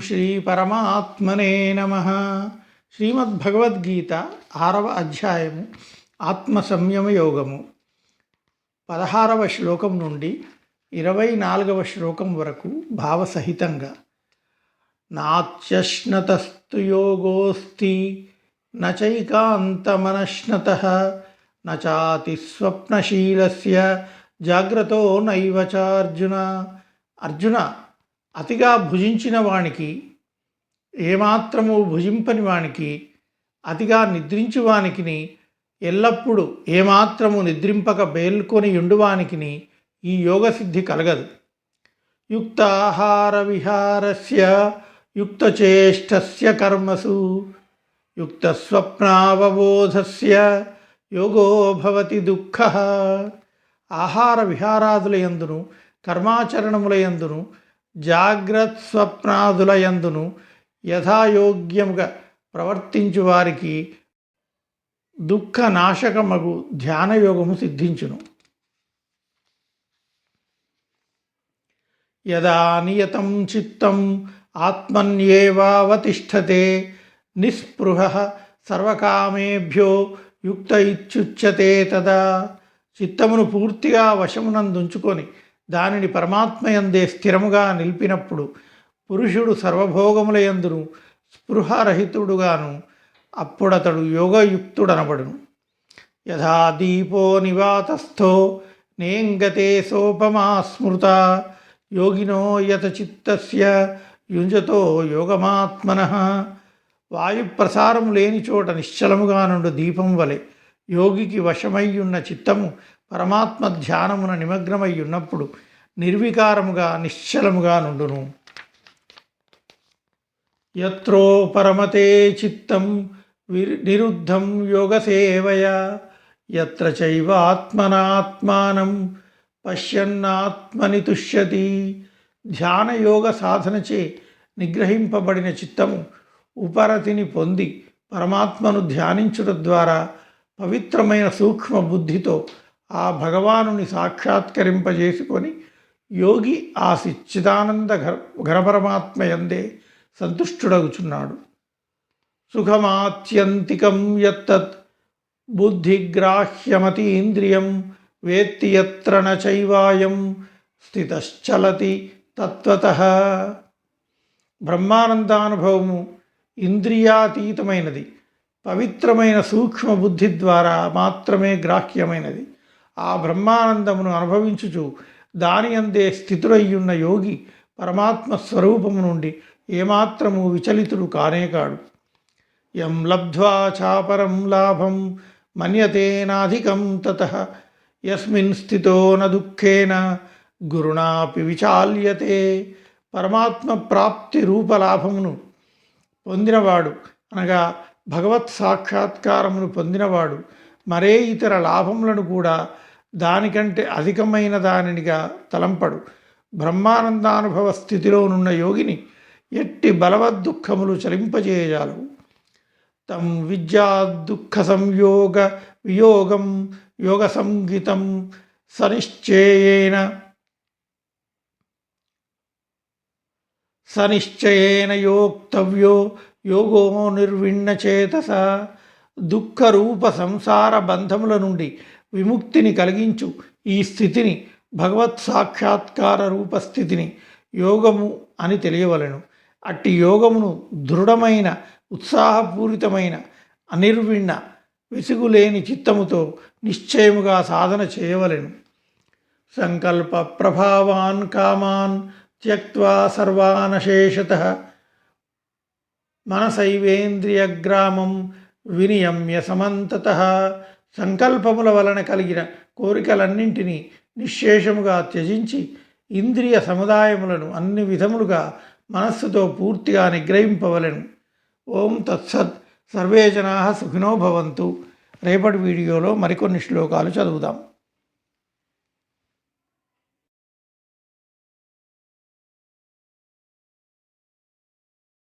శ్రీ పరమాత్మనే నమ. శ్రీమద్భగవద్గీత ఆరవ అధ్యాయము ఆత్మ సంయమ యోగము. పదహారవ శ్లోకం నుండి ఇరవై నాలుగవ శ్లోకం వరకు భావసహితంగా. నాత్యశ్నతస్తు యోగోస్తి నైకాంతమనశ్నత నాతి స్వప్నశీలస్య జాగ్రత్తో నైవ చార్జున. అర్జున అతిగా భుజించిన వానికి ఏమాత్రము భుజింపని వానికి అతిగా నిద్రించు వానికి ఎల్లప్పుడూ ఏమాత్రము నిద్రింపక బేల్కొని ఉండువానికి ఈ యోగసిద్ధి కలగదు. యుక్తాహార విహారస్య యుక్తచేష్టస్య కర్మసు యుక్తస్వప్నావబోధస్య యోగో భవతి దుఃఖ. ఆహార విహారాదులయందును జాగ్రత్ జాగ్రత్త స్వప్నాదులయందును యథాయోగ్యముగా ప్రవర్తించు వారికి దుఃఖ నాశకమగు ధ్యానయోగము సిద్ధించును. యదా నియతం చిత్తం ఆత్మన్యేవావతిష్టతే నిస్పృహ సర్వకామేభ్యో యుక్త ఇచ్చుచ్యతే తదా. చిత్తమును పూర్తిగా వశమునందుంచుకొని దానిని పరమాత్మయందే స్థిరముగా నిలిపినప్పుడు పురుషుడు సర్వభోగములయందును స్పృహరహితుడుగాను అప్పుడతడు యోగయుక్తుడనబడును. యథా దీపో నివాతస్థో నేంగతే సోపమా స్మృత యోగినో యతచిత్తస్య యుంజతో యోగమాత్మన. వాయుప్రసారం లేని చోట నిశ్చలముగా నుండు దీపం వలె యోగికి వశమయ్యున్న చిత్తము పరమాత్మ ధ్యానమున నిమగ్నమై ఉన్నప్పుడు నిర్వికారముగా నిశ్చలముగా నుండును. ఎత్రో పరమతే చిత్తం నిరుద్ధం యోగసేవయ. ఎత్ర చైవాత్మనాత్మానం పశ్యన్నాత్మని తుష్యతి. ధ్యానయోగ సాధనచే నిగ్రహింపబడిన చిత్తము ఉపరతిని పొంది పరమాత్మను ధ్యానించుట ద్వారా పవిత్రమైన సూక్ష్మ బుద్ధితో ఆ భగవానుని సాక్షాత్కరింపజేసుకొని యోగి ఆ సిచ్చిదానంద ఘర ఘనపరమాత్మయందే సంతుష్టుడగుచున్నాడు. సుఖమాత్యంతికం యత్తత్ బుద్ధిగ్రాహ్యమతీంద్రియం వేత్తి ఎత్ర నైవాయం స్థితశ్చలతి తత్వత. బ్రహ్మానందానుభవము ఇంద్రియాతీతమైనది పవిత్రమైన సూక్ష్మ బుద్ధి ద్వారా మాత్రమే గ్రాహ్యమైనది. ఆ బ్రహ్మానందమును అనుభవించుచు దాని అందే స్థితుడయ్యున్న యోగి పరమాత్మ స్వరూపము నుండి ఏమాత్రము విచలితుడు కానే కాడు ఎం లబ్ధ్వా చాపరం లాభం మన్యతేనాధికం తత యస్మిన్ స్థితో న దుఃఖేన గురుణాపి విచాల్యతే పరమాత్మ ప్రాప్తి రూపలాభమును పొందినవాడు అనగా భగవత్ సాక్షాత్కారమును పొందినవాడు మరే ఇతర లాభములను కూడా దానికంటే అధికమైన దానినిగా తలంపడు. బ్రహ్మానందానుభవ స్థితిలోనున్న యోగిని ఎట్టి బలవద్దుఃఖములు చలింపజేయాలు తం విద్యా దుఃఖ సంయోగ వియోగం యోగ సంగీతం సనిశ్చయేన సనిశ్చయేన యోక్తవ్యో యోగో నిర్విణ్ణచేతస. దుఃఖరూప సంసార బంధముల నుండి విముక్తిని కలిగించు. ఈ స్థితిని భగవత్ సాక్షాత్కార రూపస్థితిని యోగము అని తెలియవలను. అట్టి యోగమును దృఢమైన ఉత్సాహపూరితమైన అనిర్విణ విసుగులేని చిత్తముతో నిశ్చయముగా సాధన చేయవలెను. సంకల్ప ప్రభావాన్ కామాన్ త్యక్వా సర్వానశేషత మనసైవేంద్రియగ్రామం వినియమ్య సమంతత సంకల్పముల వలన కలిగిన కోరికలన్నింటినీ నిశ్శేషముగా త్యజించి ఇంద్రియ సముదాయములను అన్ని విధములుగా మనస్సుతో పూర్తిగా నిగ్రహింపవలను. ఓం తత్సత్. సర్వే జనా సుఖినో భవంతు. రేపటి వీడియోలో మరికొన్ని శ్లోకాలు చదువుదాం.